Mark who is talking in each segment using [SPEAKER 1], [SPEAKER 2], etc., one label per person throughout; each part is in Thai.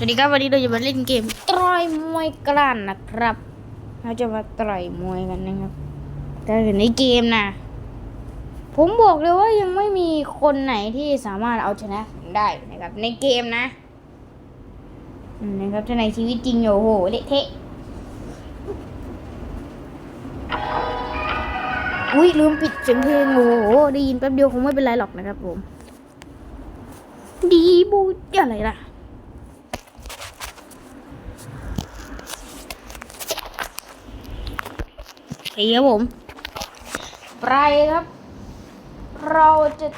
[SPEAKER 1] สวัสดีครับวันนี้เราจะมาเล่นเกมต่อยมวยกล้านนะครับ เราจะมาต่อยมวยกันนะครับ แต่ในเกมนะ ผมบอกเลยว่ายังไม่มีคนไหนที่สามารถเอาชนะผมได้นะครับ ในเกมนะอืมนะครับถ้าในชีวิตจริงโอ้โหเละเทะอุ้ยลืมปิดเสียงเพลงโอ้โหได้ยินแป๊บเดียวคงไม่เป็นไรหรอกนะครับผม ดีบูอะไรล่ะ โอเคครับผม ไปครับ เราจะ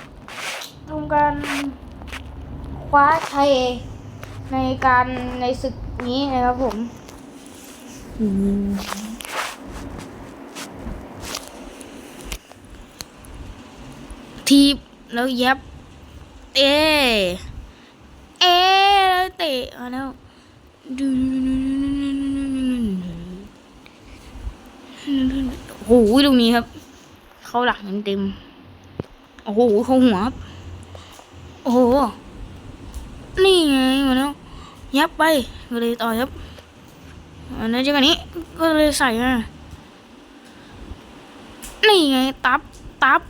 [SPEAKER 1] ทำการคว้าชัยในการในศึกนี้นะครับผมทีบแล้วเย็บเอ เอแล้วเตะเอแล้วดูโอ้โหตรงนี้ครับ เข้าหลังเต็มๆโอ้โหเข้าหัวครับโอ้โห นี่ไงมาแล้วยับไปก็เลยต่อยับอันนั้นจังนี้ก็เลยใส่มานี่ไงตับตับ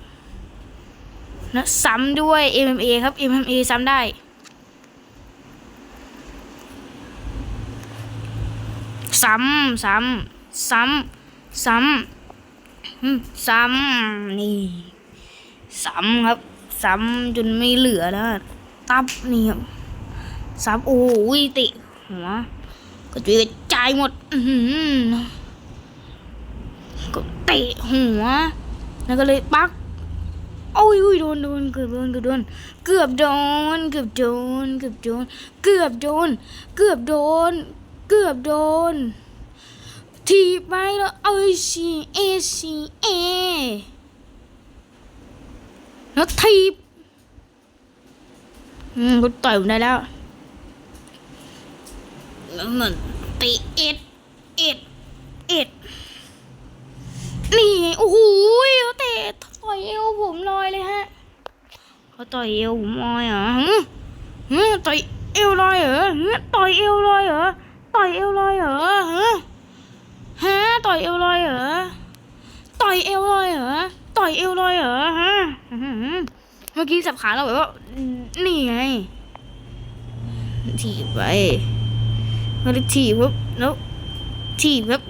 [SPEAKER 1] นะซ้ำด้วย MMA ครับ MMA ซ้ำได้ซ้ำซ้ำซ้ำซ้ำ ซ้ำนี่ซ้ำครับซ้ำจนไม่เหลือแล้ว ตับนี่ครับซ้ำโอ้ยเตะหัวกระจุยกระจายหมด อือหือก็เตะหัว แล้วก็เลยปักโอ้ยอุ้ยโดนโดนเกือบโดนเกือบโดนเกือบโดนเกือบโดนเกือบโดนเกือบโดนเกือบโดนเกือบโดน ทีบไปแล้วเอ้ยซีเอซีเอแล้วทีบอืมกูต่อยมันได้แล้วแล้วมันตีเอ็ดเอ็ดเอ็ดนี่โอ้โหเขาเตะต่อยเอวผมลอยเลยฮะเขาต่อยเอวผมลอยเหรอหึหึต่อยเอวลอยเหรอหึต่อยเอวลอยเหรอต่อยเอวลอยเหรอฮะ ฮะต่อยเอวลอยเหรอ ต่อยเอวลอยเหรอ ต่อยเอวลอยเหรอฮะเมื่อกี้สับขาเราแบบว่า นี่ไง ถีบไปแล้ถีบปุ๊บแล้วถีบครับ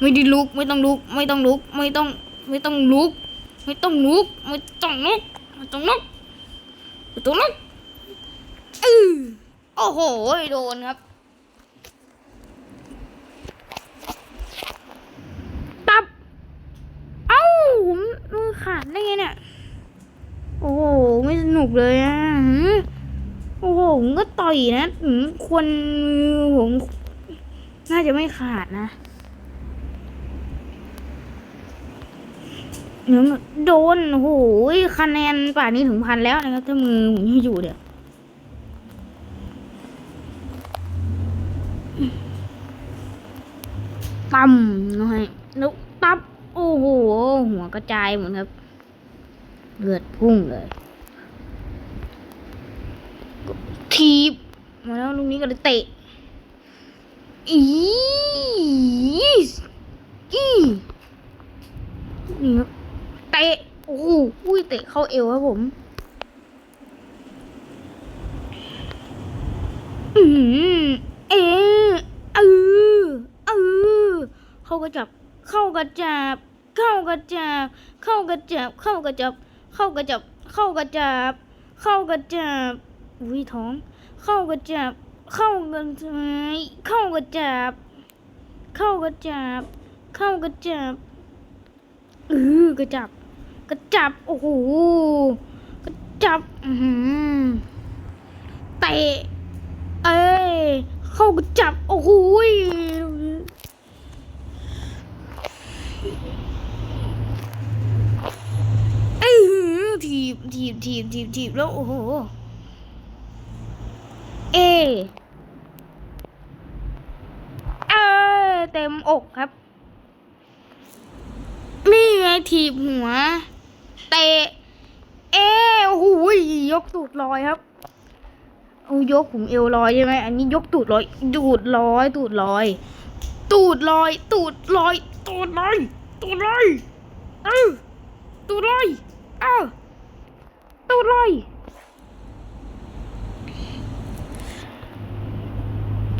[SPEAKER 1] ไม่ได้ลุก ไม่ต้องลุก ไม่ต้องลุก ไม่ต้อง ไม่ต้องลุก ไม่ต้องลุก ไม่ต้องลุก ไม่ต้องลุก ไม่ต้องลุกอือโอ้โห โดนครับ ตับ เอ้าผ มือขาดได้ไงเนี่ย โอ้โห ไม่สนุกเลยอะโอ้โหผมก็ต่อยนะควรมือผมน่าจะไม่ขาดนะเนื้อโดนโอ้โหคะแนนป่านนี้ถึงพันแล้วนะครับถ้ามือผมยังอยู่เดี๋ยวตั้มหน่อยแล้วตับ โอ้โห หัวกระจายหมดครับ เลือดพุ่งเลยทีบมาแล้วลูกนี้ก็เลยเตะอีอีนี่เตะโอ้โหอุ้ยเตะเข้าเอวครับผมอืมเออเออเออเขากระจับ เข้ากระจับ เข้ากระจับ เข้ากระจับ เข้ากระจับ เข้ากระจับ เข้ากระจับ เข้ากระจับอุ้ยท้อง เข้ากระจับ เข้ากระจับเข้ากระจับ เข้ากระจับ เข้ากระจับเออกระจับ กระจับ โอ้โห กระจับ อือหือเตะ เอ้ย เข้ากระจับ โอ้โหยเอ้ย ถีบถีบถีบถีบแล้วโอ้โห เอเออเต็มอกครับ นี่ไงถีบหัว เตะ เอโอ้โหยกตูดลอยครับเอายกผมเอวลอยใช่ไหมอันนี้ยกตูดลอย ตูดลอย ตูดลอย ตูดลอย ตูดลอย ตูดลอยตูดลอยเออตูดลอยเออ ตูดลย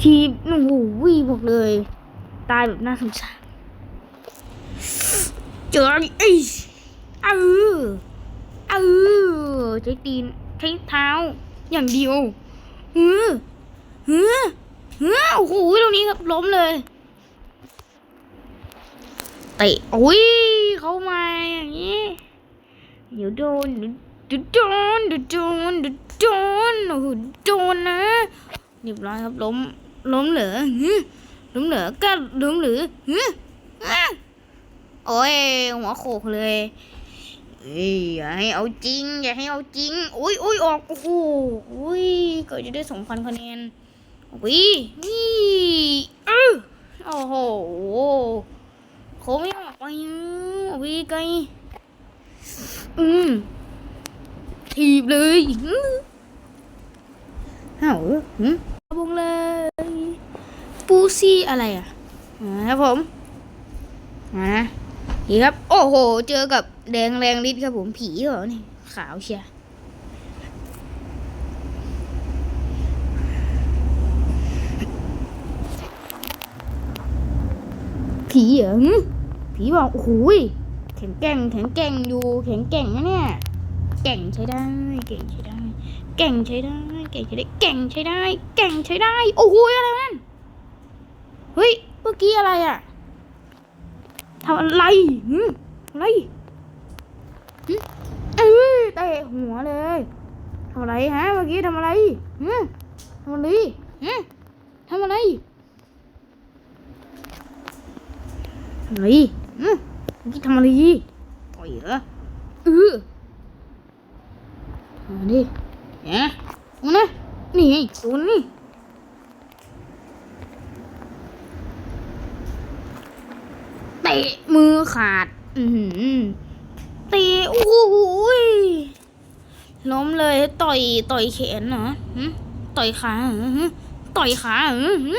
[SPEAKER 1] ทีโอ้โหวีบอกเลย ตายแบบน่าสงสารเจอไอ้เออเออใช้ตีนใช้เท้า อย่างเดียวเออเออเออโอ้โหตรงนี้ครับล้มเลยเตะโอ้ย เขามาอย่างนี้ เดี๋ยวโดน ดี๋ยวโดนเดี๋ยวโดนเดี๋ยวโดนโอ้โหโดนนะเรียบร้อยครับล้มล้มเหลือล้มเหลือก็ล้มเหลือหืออะโอ้ยหัวโขกเลยเอ้ยอย่าให้เอาจริง อย่าให้เอาจริงโอ้ยโอ้ยออกโอ้โหอุ้ยก็จะได้สองพันคะแนนอุ้ยนี่เออโอ้โหเขไม่ออกไปอะอุ้ยไกลอืม ถีบเลยหือเอ้าหืมวงเลย ปูซี่อะไรอะอ่าครับผมอ่านี่ครับ โอ้โห เจอกับแดงแรงฤทธิ์ครับผมผีเหรอนี่ขาวเชียผีเหรอผีบอกโอ้โหแข็งแกร่งแข็งแกร่งอยู่แข็งแกร่งนะเนี่ย เก่งใช้ได้ เก่งใช้ได้ เก่งใช้ได้ เก่งใช้ได้ เก่งใช้ได้ เก่งใช้ได้ โอ้โหอะไรนั่น เฮ้ย เมื่อกี้อะไรอะทำอะไรหืมอะไรหึเอ้ยเตะหัวเลยทำอะไรฮะ เมื่อกี้ทำอะไรหืมทำอะไรฮะทำอะไรทำอะไรหืมเมื่อกี้ทำอะไรต่อยเหรอเออ มาดิเนี่ยมานะนี่ไงตัวนี้เตะมือขาด อือหือเตะโอ้โหยล้มเลยต่อยต่อยแขนเหรอต่อยขาต่อยขาอหึ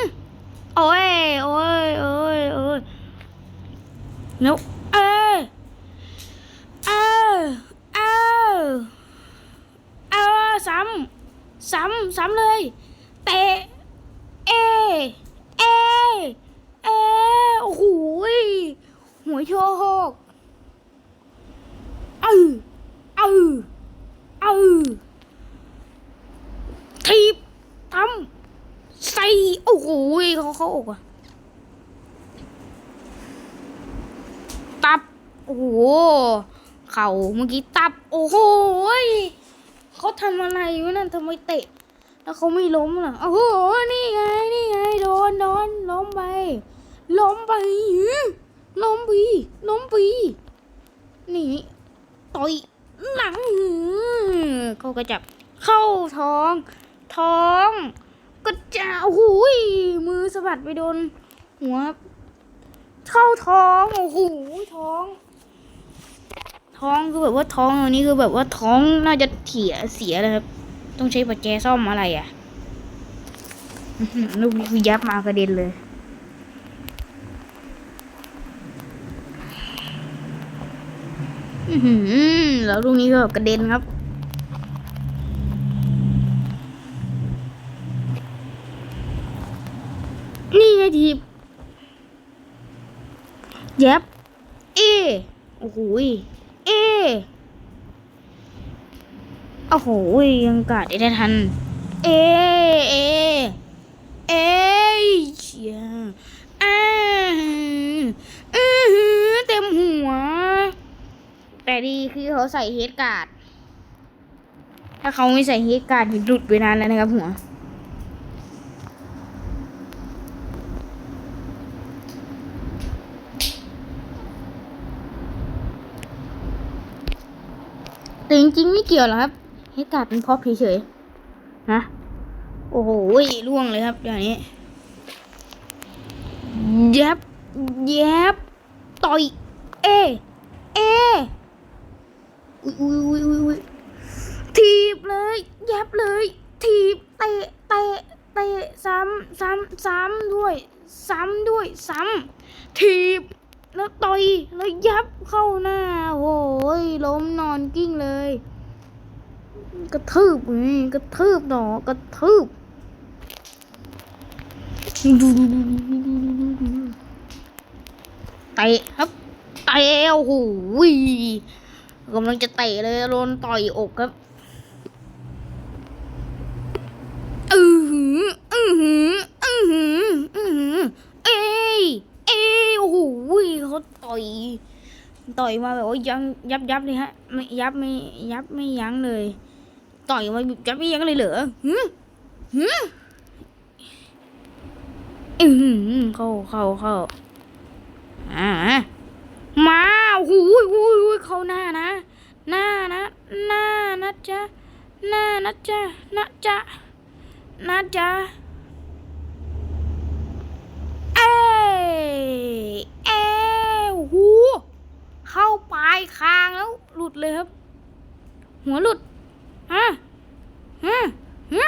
[SPEAKER 1] โอ้ยโอ้ยโอ้ยโอ้ยแล้วเอ้เอ้เอ้ เออซ้ำซ้ำซ้ำเลยเตะเอ เอ เอโอ้โหยหัวโชกเออเออเออทีบทำใส่โอ้โหเขาเขาอกอะตับ โอ้โห เข่าเมื่อกี้ตับ โอ้โห เขาทำอะไรวะนั่นทำไมเตะ แล้วเขาไม่ล้มล่ะโอ้โหนี่ไงนี่ไงโดนโดนล้มไปล้มไปหือล้มไปล้มไปนี่ต่อยหลังหือเขาก็จับเข้าท้อง ท้องก็จะโอ้โหยมือสะบัดไปโดนหัวเข้าท้องโอ้โหท้อง ท้องคือแบบว่าท้องอันนี้คือแบบว่าท้องน่าจะเถียเสียเลยครับ ต้องใช้ปัจแจซ่อมอะไรอะลูกคือยับมากระเด็นเลยอือหือแล้วลูกนี้ก็กระเด็นครับนี่ไงทีย็บเอ โอ้โหย เอโอ้โหยังกาดได้ทัน เอ เอ เอเชียอ่าอือหือเต็มหัว แต่ดีคือเขาใส่เฮดการ์ด ถ้าเขาไม่ใส่เฮดการ์ดหลุดไปนานแล้วนะครับหัว จริงไม่เกี่ยวหรอครับเฮดการ์ดเป็นพ็อปเฉยๆนะโอ้โหล่วงเลยครับอย่างนี้เย็บเย็บต่อยเอ เออุ้ยอุ้ยอุ้ยอุ้ยถีบเลยเย็บเลยถีบเตะซ้ำด้วย ซ้ำด้วยซ้ำถีบ แล้วต่อยแล้วยับเข้าหน้าโอ้ยล้มนอนกิ้งเลย กระทืบกระทืบหนอกระทืบเตะครับเตะโอ้โหกำลังจะเตะเลยโดนต่อยอกครับอือหืออือหืออือหืออือหือเอ้ยเอ้ย โอ้โหเขาต่อยต่อยมาแบบว่ายังยับยับเลยฮะไม่ยับไม่ยับไม่ยั้งเลย ต่อยมายับไม่ยั้งเลยเหรอหืมหืมอือหือเข้าเข้าเข้าอ่ามาโอ้โหโอ้ยโอ้ยเข้าหน้านะ หน้านะหน้านะจ๊ะหน้านะจ๊ะนะจ๊ะนะจ๊ะเอ้ย เอ้ยโอ้โหเข้าปลายคางแล้วหลุดเลยครับ หัวหลุดฮะฮะฮะ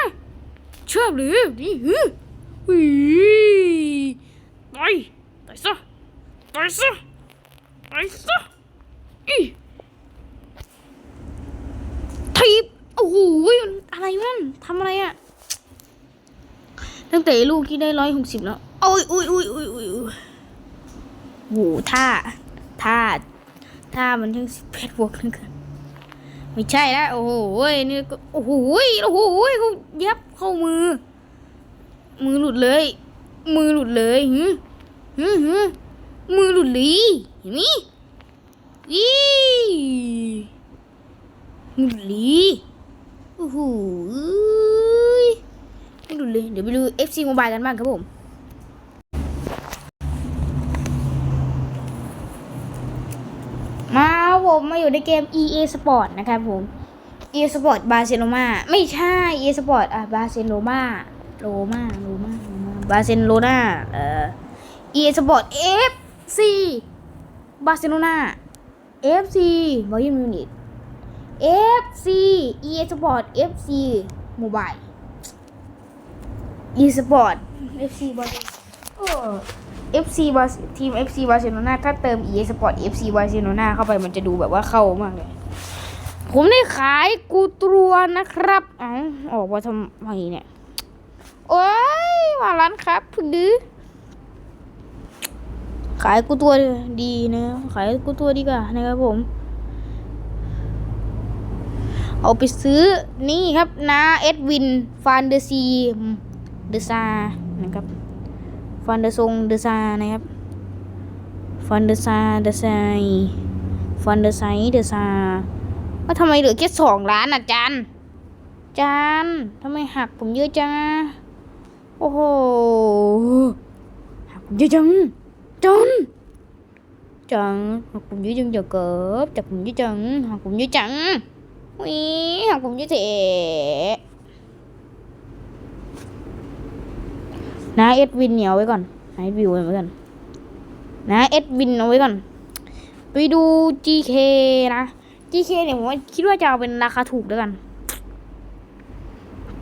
[SPEAKER 1] เชื่อหรือนี่ฮึอุ้ยไปไปซะไปซะไปซะอีทีบโอ้โหอะไรมันทำอะไรอะตั้งแต่ลูกที่ได้ร้อยหกสิบแล้ว โอ้ยอุ้ยอุ้ยอุ้ยอุ้ยอุ้ยโหท่าท่าท่ามันทั้งสิบแปดบวกเหลยกันไม่ใช่แล้วโอ้โหนี่ก็โอ้โหโอ้โหเขาเย็บเข้ามือ มือหลุดเลย มือหลุดเลยหืมหืมหืมมือหลุดเลยเห็นไหมอีมือหลุดเลยโอ้โหไม่หลุดเลยเดี๋ยวไปดู FC Mobile กันบ้างครับผม มาครับ ผมมาอยู่ในเกม EA Sport นะครับผม EA Sport บาร์เซโลนาไม่ใช่ EA Sport อะบาร์เซโลนาโรมาโรมาโรมาบาร์เซโลนาเอ่อ EA Sport FC บาร์เซโลนา FC บาเยิร์นมิวนิก FC EA Sport FC Mobile EA Sport FC บาร์เออ FC บาทีม FC บาร์เซโลนาถ้าเติม EA Sport FC บาร์เซโลนาเข้าไปมันจะดูแบบว่าเข้ามากเลย ผมได้ขายกูตรัวนะครับอ๋อออกมาทำไมเนี่ย โอ้ยมาร้านครับพอดีขายกูตัวดีนะ ขายกูตัวดีกว่านะครับผม เอาไปซื้อนี่ครับนาเอ็ดวินฟานเดอซีเดอซานะครับ ฟันเดอร์ซงเดอร์ซานะครับฟันเดอร์ซาเดอร์ไซฟันเดอร์ไซเดอร์ซาว่าทำไมเหลือแค่สองล้านอะจานจานทำไมหักผมเยอะจังโอ้โหหักผมเยอะจังจังจังหักผมเยอะจังจะเกิบจับผมเยอะจังหักผมเยอะจังวิหักผมเยอะเถอะ นะเอ็ดวินเนี่ยเอาไว้ก่อนนะเอ็ดวิวเอาไว้ก่อนนะเอ็ดวินเอาไว้ก่อน ไปดู GK นะ GK เนี่ยผมคิดว่าจะเอาเป็นราคาถูกแล้วกัน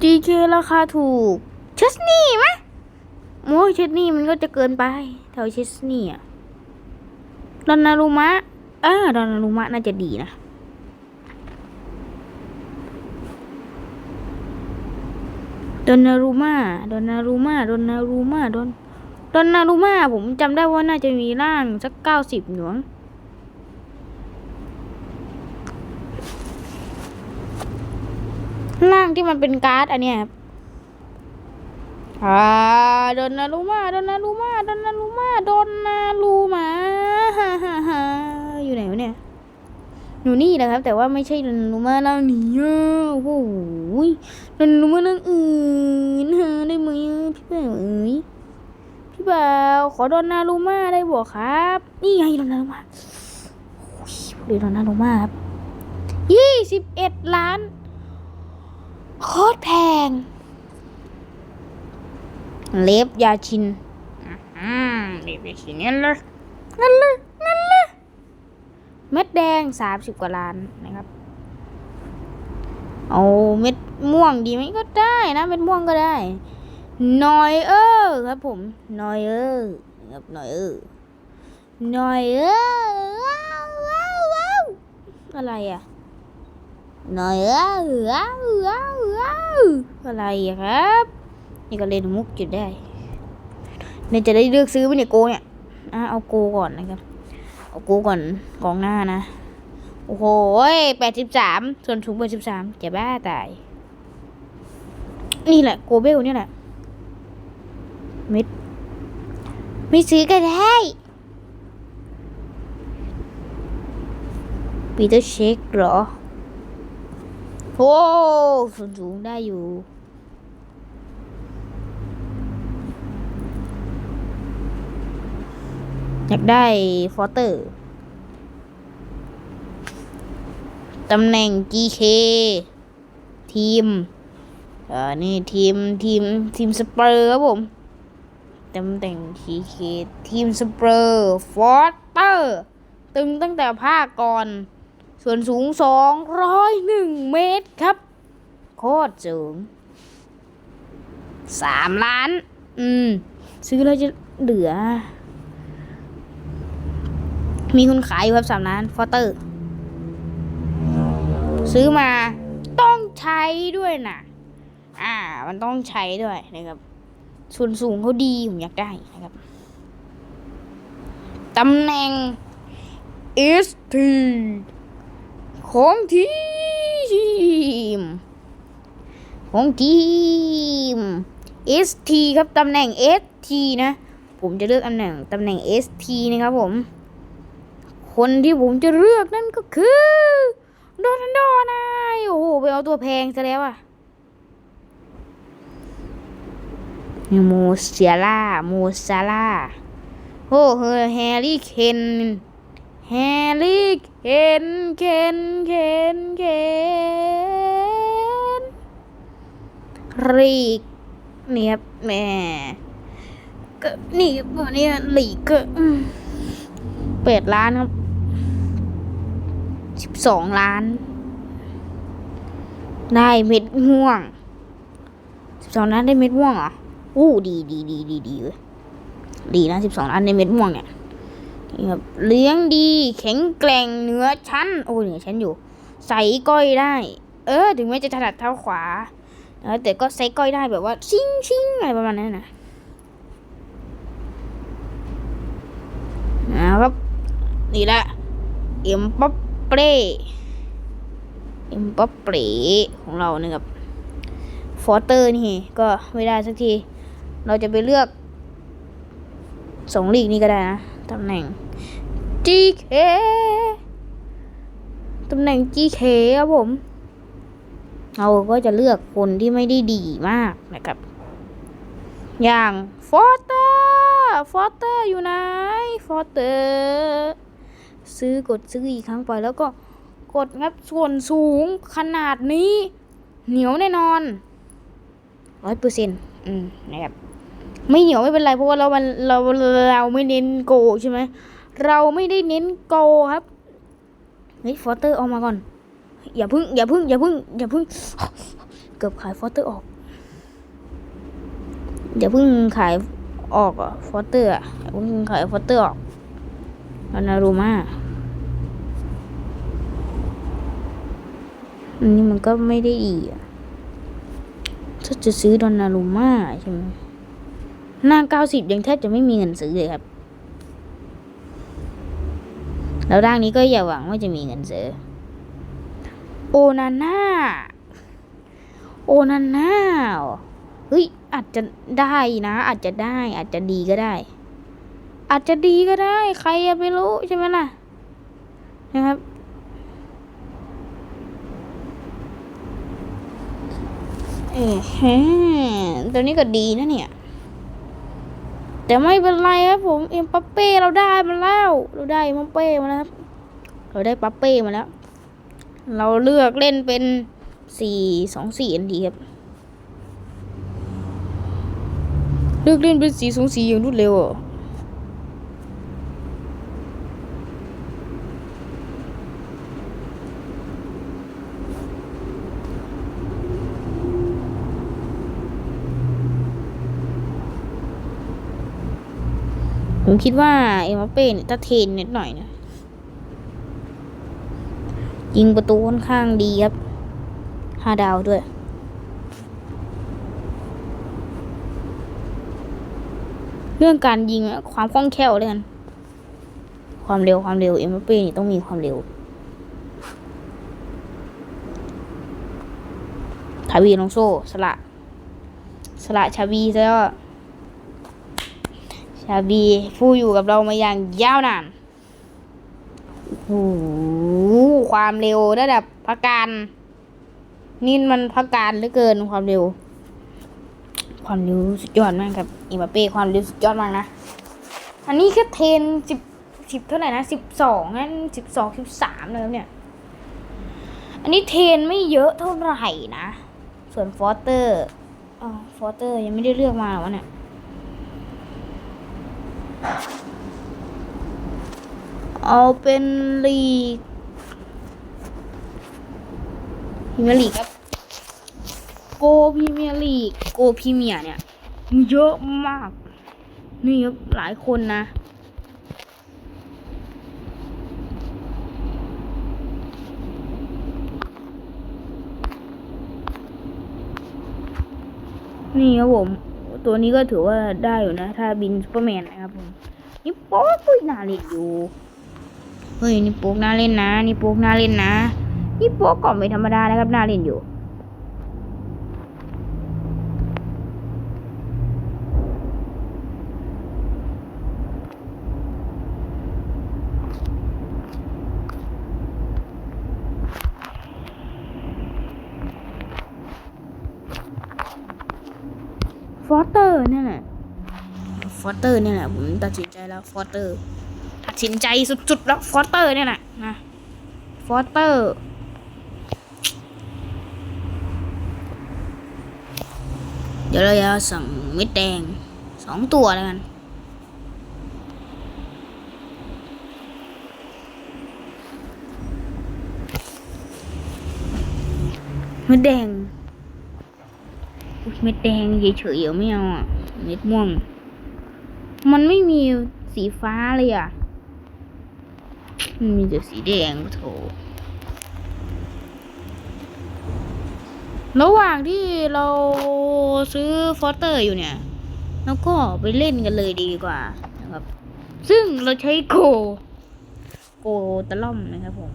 [SPEAKER 1] GK ราคาถูกเชสนี่ไหมโอ้ยเชสนี่มันก็จะเกินไปแถวเชสนี่อะดอนนารุมะเออดอนนารุมะน่าจะดีนะ ดอนนารูมาดอนนารูมาดอนนารูมาดอนดอนนารูมาผมจำได้ว่าน่าจะมีร่างสักเก้าสิบหน่วงร่างที่มันเป็นการ์ดอันเนี้ยครับอ่าดอนนารูมาดอนนารูมาดอนนารูมาดอนนารูมาฮ่าฮ่าฮ่าอยู่ไหนวะเนี่ย หนูนี่แหละครับ แต่ว่าไม่ใช่หนูมาร่านี้อ่โอ้โหหนูมาร่างอื่นฮะได้ไหมพี่บ่าวเอ้ยพี่บ่าวขอดอนนารูมาได้บอกครับ นี่ไงดอนนารูมาโอ้ยเดี๋ยวดอนนารูมาครับยี่สิบเอ็ดล้านโคตรแพง เล็บยาชินอืมเล็บยาชินนั่นเลยนั่นเลยนั่นเลย เม็ดแดงสามสิบกว่าล้านนะครับ เอาเม็ดม่วงดีไหมก็ได้นะเม็ดม่วงก็ได้นอยเออร์ครับผมนอยเออร์ครับนอยเออร์นอยเออร์ว้าวว้าวว้าวอะไรอะนอยเออร์ว้าวว้าวว้าวอะไรอะครับ นี่ก็เล่นมุกอยู่ได้เนี่ยจะได้เลือกซื้อไหมเนี่ยโกเนี่ยอะเอาโกก่อนนะครับ เอาโกก่อนกองหน้านะ โอ้โหแปดสิบสามส่วนสูงแปดสิบสามจะบ้าตาย นี่แหละโกเบลเนี่ยแหละม็ดไม่ซื้อก็ได้ปีเตอร์เช็คเหรอ โอ้ส่วนสูงได้อยู่ อยากได้ฟอเตอร์ตำแหน่ง GK ทีมเอ่อนี่ทีมทีมทีมสเปอร์ครับผมตำแหน่ง GK ทีมสเปอร์ฟอเตอร์ตึงตั้งแต่ภาคก่อน ส่วนสูง 201 เมตรครับ โคตรสูง 3 ล้าน อืม ซื้อแล้วจะเหลือ มีคนขายอยู่ครับสามล้านฟอเตอร์ ซื้อมาต้องใช้ด้วยนะอ่า มันต้องใช้ด้วยนะครับ ส่วนสูงเขาดีผมอยากได้นะครับตำแหน่ง ST ของทีม ของทีม ST ครับตำแหน่ง ST นะ ผมจะเลือกตำแหน่งตำแหน่ง ST นะครับผม คนที่ผมจะเลือกนั่นก็คือโดนันโดนายโอ้โหไปเอาตัวแพงซะแล้วอะโมเซียล่าโมซาล่าโอ้เฮอแฮร์รี่เคนแฮร์รี่เคนเคนเคนเคนรีกเนี่ครับแม่ก็นี่ก็นี่ลีกก็อืมเปิดร้านครับ สิบสองล้าน ได้เม็ดม่วงสิบสองล้านได้เม็ดม่วงเหรออู้ดีดีดีดีดีเว้ยดีนะสิบสองล้านได้เม็ดม่วงเนี่ยนี่ครับเลี้ยงดี แข็งแกร่งเหนือชั้น โอ้เหนือชั้นอยู่ ใส่ก้อยได้ เออ ถึงแม้จะถนัดเท้าขวาแต่ก็ใส่ก้อยได้แบบว่า ชิงชิงอะไรประมาณนั้นนะนะครับนี่แหละเอ็มป๊อป เป้เอ็มป๊อปเป้ของเรานะครับฟอเตอร์นี่ก็ไม่ได้สักที เราจะไปเลือกสองลีกนี้ก็ได้นะ ตำแหน่ง GK ตำแหน่ง GK ครับผม เราก็จะเลือกคนที่ไม่ได้ดีมากนะครับ อย่างฟอเตอร์ ฟอเตอร์อยู่ไหน ฟอเตอร์ ซื้อกดซื้ออีกครั้งไปแล้วก็กดงับส่วนสูงขนาดนี้ เหนียวแน่นอนร้อยเปอร์เซ็นต์อืมนะครับไม่เหนียวไม่เป็นไรเพราะว่าเรามันเราเราไม่เน้นโกใช่ไหมเราไม่ได้เน้นโกครับเฮ้ยฟอเตอร์ออกมาก่อน อย่าพึ่ง อย่าพึ่ง อย่าพึ่ง อย่าพึ่ง เกือบขายฟอเตอร์ออก อย่าพึ่งขายออกอะฟอเตอร์อะอย่าพึ่งขายฟอเตอร์ออกอนารูมา อันนี้มันก็ไม่ได้ดีอะถ้าจะซื้อดอนนารูมาใช่ไหมหน้าเก้าสิบยังแทบจะไม่มีเงินซื้อเลยครับ แล้วร่างนี้ก็อย่าหวังว่าจะมีเงินซื้อ โอนาน่า โอนาน่าเฮ้ยอาจจะได้นะ อาจจะได้ อาจจะดีก็ได้ อาจจะดีก็ได้ ใครจะไปรู้ใช่ไหมล่ะนะครับ เอ้ฮตัวนี้ก็ดีนะเนี่ย แต่ไม่เป็นไรครับผม เอ็มปัปเป้เราได้มาแล้ว เราได้เอ็มปัปเป้มาแล้วครับ เราได้ปัปเป้มาแล้ว เราเลือกเล่นเป็นสี่สองสี่อันดีครับ เลือกเล่นเป็นสี่สองสีอย่างรวดเร็วอะ ผมคิดว่าเอ็มบัปเป้เนี่ยถ้าเทนนิดหน่อยนะยิงประตูค่อนข้างดีครับห้าดาวด้วย เรื่องการยิงอะความคล่องแคล่วเลยกัน ความเร็วความเร็วเอ็มบัปเป้นี่ต้องมีความเร็วทาวีลองโซสละ สละชาบีแล้ว ก็ชาบีผู้อยู่กับเรามาอย่างยาวนานโอ้โหความเร็วระดับพักการนี่มันพักการเหลือเกินความเร็ว ความเร็วสุดยอดมากครับอิมบัปเป้ความเร็วสุดยอดมากนะ อันนี้แค่เทนสิบสิบเท่าไหร่นะสิบสองนั่นสิบสองสิบสามเลยเนี่ย อันนี้เทนไม่เยอะเท่าไหร่นะ ส่วนฟอสเตอร์อ๋อฟอสเตอร์ยังไม่ได้เลือกมาหรอวะเนี่ย เอาเป็นลีกพรีเมียร์ลีกครับ โกพรีเมียร์ลีก โกพรีเมียร์เนี่ยมีเยอะมาก นี่ครับหลายคนนะนี่ครับผม ตัวนี้ก็ถือว่าได้อยู่นะ ถ้าบินซูเปอร์แมนนะครับผมนี่โป๊กปุ้ยน่าเล่นอยู่ เฮ้ยนี่โป๊กน่าเล่นนะ นี่โป๊กน่าเล่นนะ นี่โป๊กก่อนไม่ธรรมดานะครับน่าเล่นอยู่ ฟอสเตอร์เนี่ยแหละ ฟ อสเตอร์เนี่ยแหละผมตัดสินใจแล้วฟอสเตอร์ ตัดสินใจสุดๆแล้วฟอสเตอร์เนี่ยแหละนะฟอสเตอร์เดี๋ยวเราจะสั่งเม็ดแดงสองตัวแล้วกันเม็ดแดงเม็ดแดงเฉยๆไม่เอาอะเม็ดม่วง มันไม่มีสีฟ้าเลยอะ มันมีแต่สีแดงโถระหว่างที่เราซื้อฟอสเตอร์อยู่เนี่ยแล้วก็ไปเล่นกันเลยดีกว่านะครับ ซึ่งเราใช้โก โกตะล่อมนะครับผม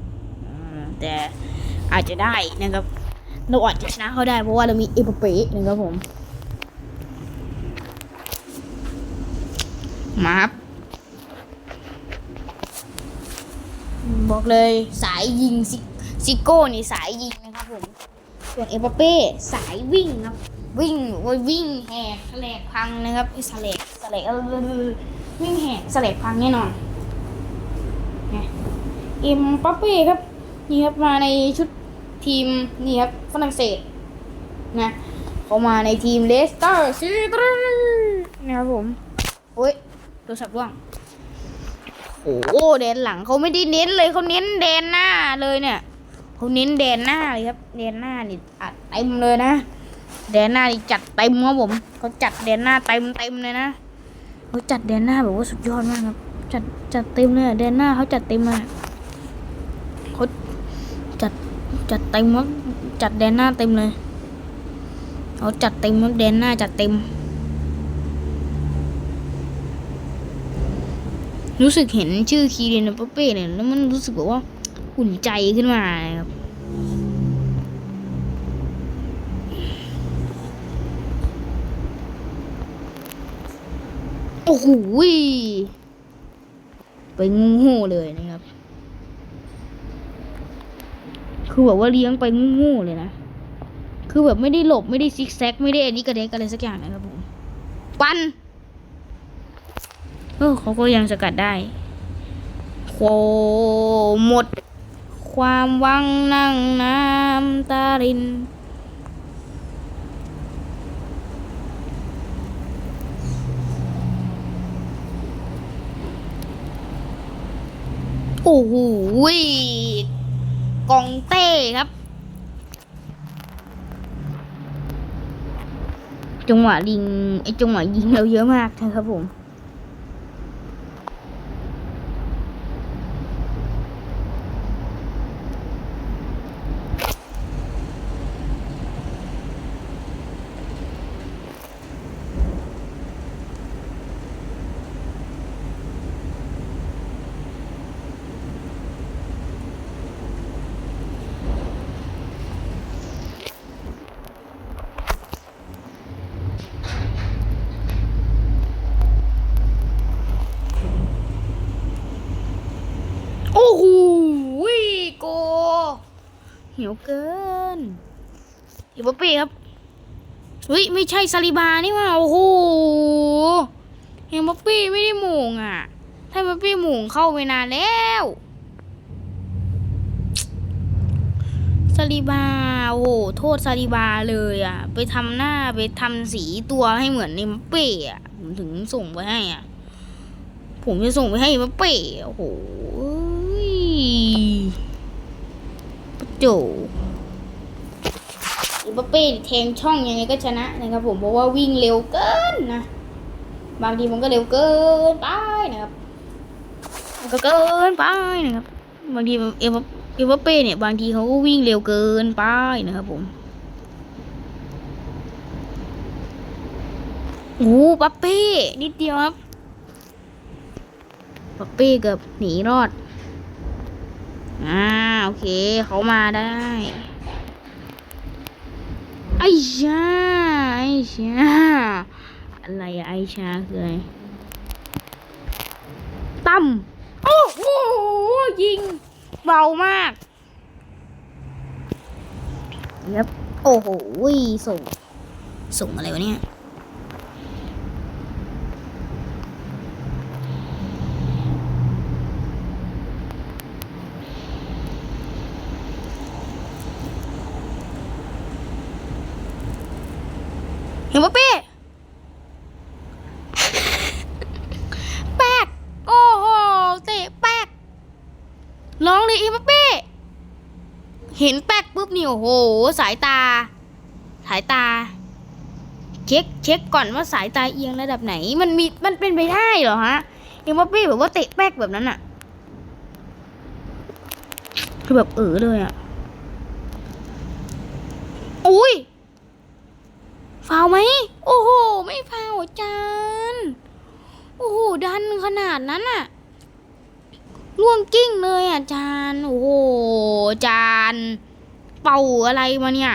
[SPEAKER 1] อ่าแต่อาจจะได้นะครับ เราอาจจะชนะเขาได้เพราะว่าเรามีเอเปเปนะครับผม มาครับ บอกเลยสายยิงซิโก้นี่สายยิงนะครับผมส่วนเอปเป้สายวิ่งครับ วิ่งวิ่งแหกแสลกพังนะครับสแลกสแลกวิ่งแหกสแลกพังแน่นอนเนี่ยเอ็มปัปเป้ครับนี่ครับมาในชุดทีมนี่ครับฝรั่งเศสนะเขามาในทีมเลสเตอร์ซีตีนะครับผมโอ้ย โทรศัพท์ร่วงโอ้โหแดนหลังเขาไม่ได้เน้นเลยเขาเน้นแดนหน้าเลยเนี่ยเขาเน้นแดนหน้าเลยครับแดนหน้านี่อัดเต็มเลยนะแดนหน้านี่จัดเต็มครับผมเขาจัดแดนหน้าเต็มเต็มเลยนะเขาจัดแดนหน้าแบบว่าสุดยอดมากครับจัดจัดเต็มเลยอะแดนหน้าเขาจัดเต็มมากเขาจัดจัดเต็มครับจัดแดนหน้าเต็มเลยเขาจัดเต็มครับแดนหน้าจัดเต็ม รู้สึกเห็นชื่อคีเรนเปเป้เนี่ยแล้วมันรู้สึกแบบว่าอุ่นใจขึ้นมาครับโอ้โหยไปงูๆเลยนะครับ คือแบบว่าเลี้ยงไปงูๆเลยนะ คือแบบไม่ได้หลบไม่ได้ซิกแซก ไม่ได้อันนี้กระเด็กอะไรสักอย่างนะครับผม ปัน เออเขาก็ยังสกัดได้โคหมด ความหวังนั่งน้ำตาริน โอ้โหยกองเต้ครับจังหวะยิงไอจังหวะยิงเราเยอะมากนะครับผม นียวเกินอีบัปปี้ครับเฮ้ยไม่ใช่ซาลิบานี่ว่าโอ้โหเอ็มบัปปี้ไม่ได้หม่งอะ ถ้าบัปปี้หม่งเข้าไปนานแล้วซาลิบาโอ้โหโทษซาลิบาเลยอะ ไปทำหน้าไปทำสีตัวให้เหมือนเอ็มบัปปี้อะผมถึงส่งไปให้อะ ผมจะส่งไปให้เอมบัปปี้โอ้โหปะโจเอ็มบัปปี้แทงช่องยังไงก็ชนะนะครับผมเพราะว่าวิ่งเร็วเกินนะ บางทีมันก็เร็วเกินไปนะครับมันก็เกินไปนะครับ บางทีเอ็มเอ็มบัปเป้เนี่ยบางทีเขาก็วิ่งเร็วเกินไปนะครับผมโอ้ปัปเป้นิดเดียวครับปัปเป้เกือบหนีรอด อ่าโอเคเขามาได้ไอ้ชาไอ้ชาอะไรไอ้ชาคืออะไรตั้มโอ้โหยิงเบามากครับโอ้โหส่ง ส่งอะไรวะเนี่ย เห็นปะเป้ แป๊ก โอ้โห เตะแป๊ก ร้องเลยอีปะเป้ เห็นแป๊กปุ๊บนี่โอ้โห สายตา สายตา เช็คเช็คก่อนว่าสายตาเอียงระดับไหน มันมีมันเป็นไปได้เหรอฮะเอ็มบัปเป้แบบว่าเตะแป๊กแบบนั้นอะคือแบบเออเลยอะอุ้ยฟาวไหมโอ้โห ไม่ฟาวจานโอ้โห ดันขนาดนั้นอะล่วงกิ้งเลยอะจานโอ้โหจาน เป่าอะไรมาเนี่ย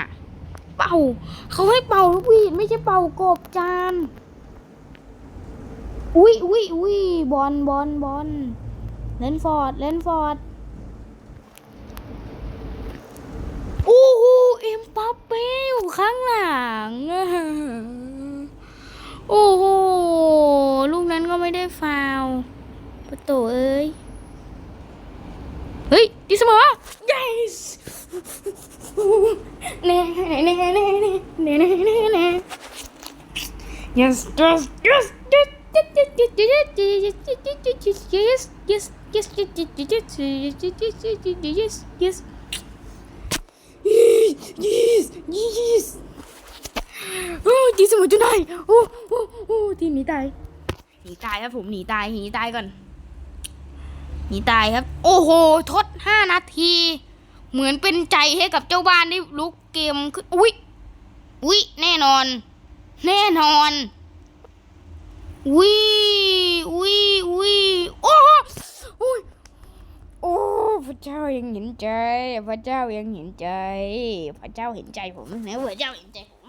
[SPEAKER 1] เป่า เขาให้เป่าลูกวีดไม่ใช่เป่ากบจาน อุ้ยอุ้ยอุ้ยบอลบอลบอลเลนฟอร์ดเลนฟอร์ดโอ้โหเอ็มปัปเป้อยู่ข้างหลัง โอ้โห ลูกนั้นก็ไม่ได้ฟาวประตูเอ้ย เฮ้ย ดีเสมอ yes เน่เน่เน่เน่เน่เน่เน่เน่เน่ yes yes yes yes yes yes yes yes yes yes โอ้ดีเสมอจนได้โอ้โอ้โอ้ทีมหนีตายหนีตายครับผมหนีตายหนีตายก่อนหนีตายครับ โอ้โห ทดห้านาที เหมือนเป็นใจให้กับเจ้าบ้านได้ลุกเกมขึ้นอุ๊ยอุ๊ยแน่นอน แน่นอนวิวิวิโอ้โอ้ยโอ้พระเจ้ายังเห็นใจ พระเจ้ายังเห็นใจ พระเจ้าเห็นใจผมนะพระเจ้าเห็นใจผม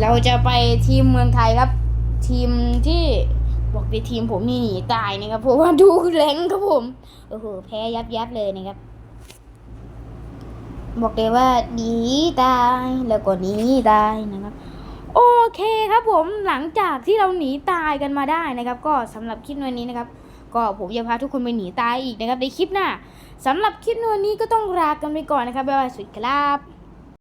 [SPEAKER 1] เราจะไปทีมเมืองไทยครับ ทีมที่ บอกในทีมผมนี่หนีตายนะครับเพราะว่าดูแรงครับผมโอ้โหแพ้ยับยับเลยนะครับ บอกเลยว่าหนีตายแล้วก็หนีตายนะครับ โอเคครับผมหลังจากที่เราหนีตายกันมาได้นะครับ ก็สำหรับคลิปวันนี้นะครับ ก็ผมจะพาทุกคนไปหนีตายอีกนะครับในคลิปหน้าสำหรับคลิปวันนี้ก็ต้องลากันไปก่อนนะครับบ๊ายบายสวัสดีครับ